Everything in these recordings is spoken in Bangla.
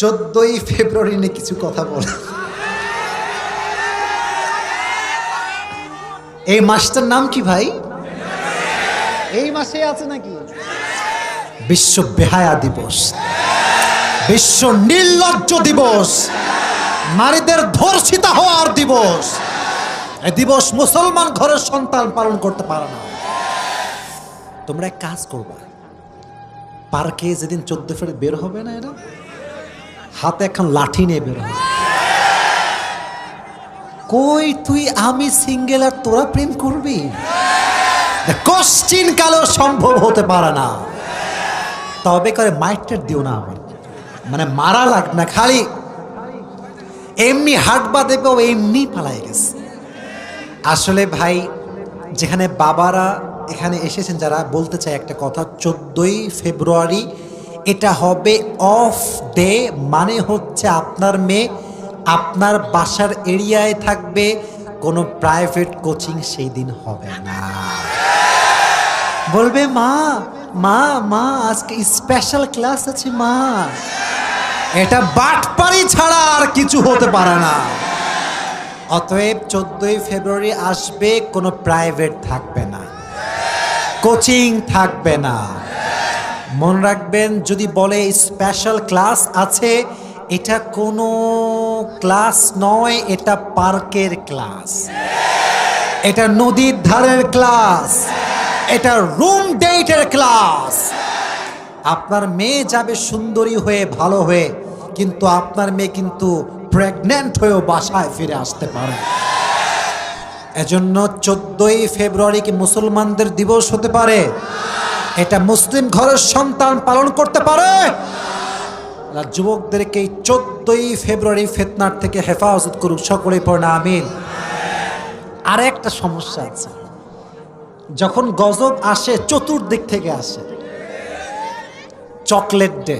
চোদ্দই ফেব্রুয়ারি নিয়ে কিছু কথা বল। এই মাসটার নাম কি ভাই? এই মাসে আছে নাকি? বিশ্ব বেহায়া দিবস। বিশ্ব নির্লজ্জ দিবস। নারীদের ধর্ষিতা হওয়ার দিবস। এই দিবস মুসলমান ঘরের সন্তান পালন করতে পারে না। তোমরা এক কাজ করবা। পার্কে যেদিন চোদ্দ ফের বের হবে না এরা? হাতে এখন লাঠি নিয়ে বের। কই তুই আমি সিঙ্গেল আর তোরা প্রেম করবি? কোশ্চিন কালেও সম্ভব হতে পারে না। তবে করে মাইটের দিও না আমার মানে মারা লাগ না, খালি এমনি হাঁটবা দেখবে ও এমনি পালাই গেছে। আসলে ভাই, যেখানে বাবারা এখানে এসেছেন, যারা বলতে চায় একটা কথা, চোদ্দই ফেব্রুয়ারি এটা হবে অফ ডে মানে হচ্ছে আপনার মেয়ে আপনার বাসার এরিয়ায় থাকবে, কোনো প্রাইভেট কোচিং সেই দিন হবে না। বলবে, মা মা মা, আজকে স্পেশাল ক্লাস আছে, মা। এটা বাটপারি ছাড়া আর কিছু হতে পারে না। অতএব চোদ্দই ফেব্রুয়ারি আসবে, কোনো প্রাইভেট থাকবে না। কোচিং থাকবে না। মনে রাখবেন, যদি বলে স্পেশাল ক্লাস আছে, এটা কোনো ক্লাস নয়, এটা পার্কের ক্লাস এটা নদীর ধারের ক্লাস এটা রুম ডেটের ক্লাস আপনার মেয়ে যাবে সুন্দরী হয়ে, ভালো হয়ে, কিন্তু আপনার মেয়ে কিন্তু প্রেগনেন্ট হয়েও বাসায় ফিরে আসতে পারে। এজন্য চোদ্দই ফেব্রুয়ারি কি মুসলমানদের দিবস হতে পারে? এটা মুসলিম ঘরের সন্তান পালন করতে পারে। যুবকদেরকে চোদ্দই ফেব্রুয়ারি ফেতনার থেকে হেফাজত করুক সকলে পড়ে না আমিন। আর একটা সমস্যা আছে। যখন গজব আসে, চতুর্দিক থেকে আসে। Chocolate day,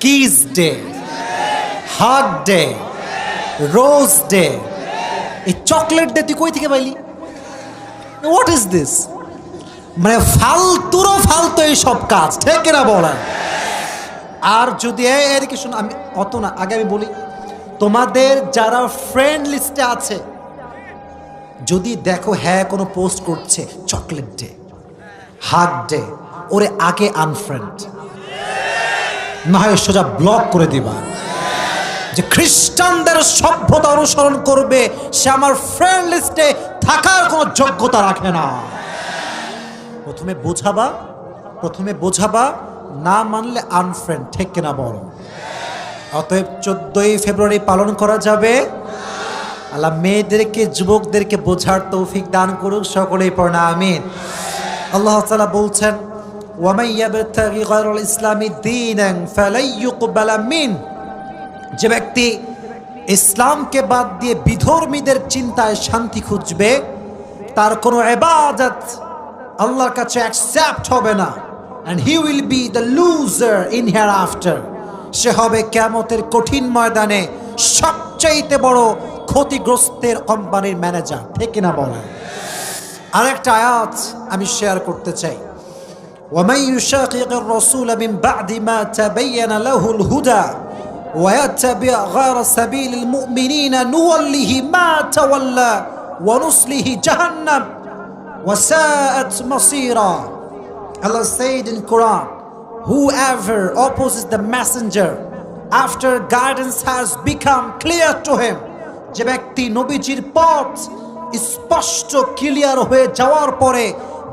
kiss day, hug day, rose day. এই চকলেট ডে তুই কই থেকে পাইলি? হোয়াট ইজ দিস মানে ফালতুরও ফালতু এই সব কাজ, ঠিক না বলেন? আর যদি এদিকে শুনো, আমি অত না, আগে আমি বলি, তোমাদের যারা ফ্রেন্ড লিস্টে আছে, যদি দেখো হ্যাঁ কোনো পোস্ট করছে চকলেট ডে হাগ ডে ওরে আগে আনফ্রেন্ড না হয় সোজা ব্লক করে দিবা। যে খ্রিস্টানদের সভ্যতা অনুসরণ করবে, সে আমার ফ্রেন্ড লিস্টে থাকার কোনো যোগ্যতা রাখে না। প্রথমে বোঝাবা প্রথমে বোঝাবা, না মানলে আনফ্রেন্ড ঠিক কিনা বড় অতএব চোদ্দই ফেব্রুয়ারি পালন করা যাবে। আল্লাহ মেয়েদেরকে, যুবকদেরকে বোঝার তৌফিক দান করুক, সকলেই পড়না আমিন। আল্লাহ তাআলা বলছেন ইসলামি ইউকবালা মিন। যে ব্যক্তি ইসলামকে বাদ দিয়ে বিধর্মীদের চিন্তায় শান্তি খুঁজবে, তার কোনো এবাদত আল্লাহর কাছে অ্যাকসেপ্ট হবে না and he will be the loser in hereafter সে হবে কেমতের কঠিন ময়দানে সবচাইতে বড় ক্ষতিগ্রস্তের কোম্পানির ম্যানেজার ঠিক না বলে আরেকটা আয়াত আমি শেয়ার করতে চাই ومن يشاقق الرسول من بعد ما تبين له الهدى ويتبع غير سبيل المؤمنين نوله ما تولى ونصله جهنم وساءت مصيرا Allah said in Quran whoever opposes the messenger after guidance has become clear to him যে ব্যক্তি নবীজির পথ স্পষ্ট ক্লিয়ার হয়ে যাওয়ার পরে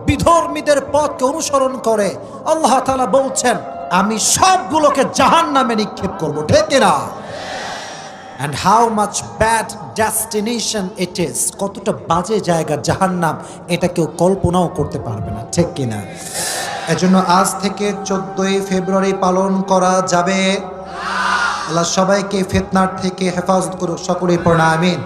বিধর্মীদের পথকে অনুসরণ করে আল্লাহ তাআলা বলছেন আমি সবগুলোকে জাহান নামে নিক্ষেপ করবো ঠিক না and how much bad destination it is কতটা বাজে জায়গা জাহান্নাম, এটা কেউ কল্পনাও করতে পারবে না, ঠিক কিনা? এজন্য আজ থেকে চোদ্দই ফেব্রুয়ারি পালন করা যাবে। আল্লাহ সবাইকে ফেতনার থেকে হেফাজত করুক, সকলেই পড়া আমিন।